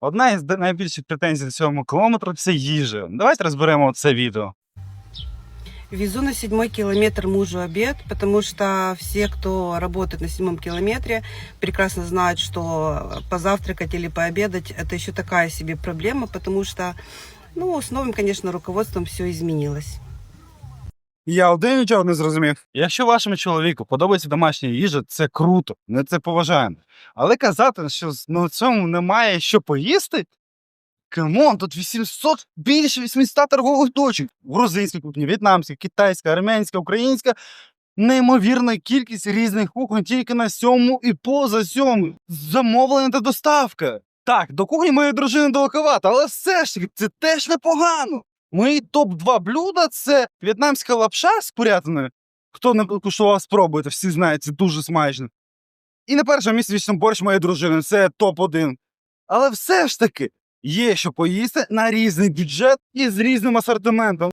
Одна із найбільших претензій цьому кілометру це їжа. Давайте розберемо це відео. Везу на седьмой километр мужу обед, потому что все, кто работает на седьмом километре, прекрасно знают, что позавтракать или пообедать – это еще такая себе проблема, потому что, ну, с новым, конечно, руководством все изменилось. Я один нічого не зрозумів. Якщо вашому чоловіку подобається домашня їжа, це круто, ми це поважаємо. Але казати, що на цьому немає що поїсти. Камон, тут 800, більше 800 торгових точок. Грузинська кухня, в'єтнамська, китайська, армянська, українська. Неймовірна кількість різних кухонь тільки на сьому і поза сьому. Замовлення та доставка. Так, до кухні моєї дружини далековато, але все ж таки це теж непогано. Мої топ-2 блюда це в'єтнамська лапша з курятиною. Хто не куштував, спробуйте, всі знають, це дуже смачно. І на першому місці вічно борщ моєї дружини, це топ-1. Але все ж таки є що поїсти на різний бюджет і з різним асортиментом.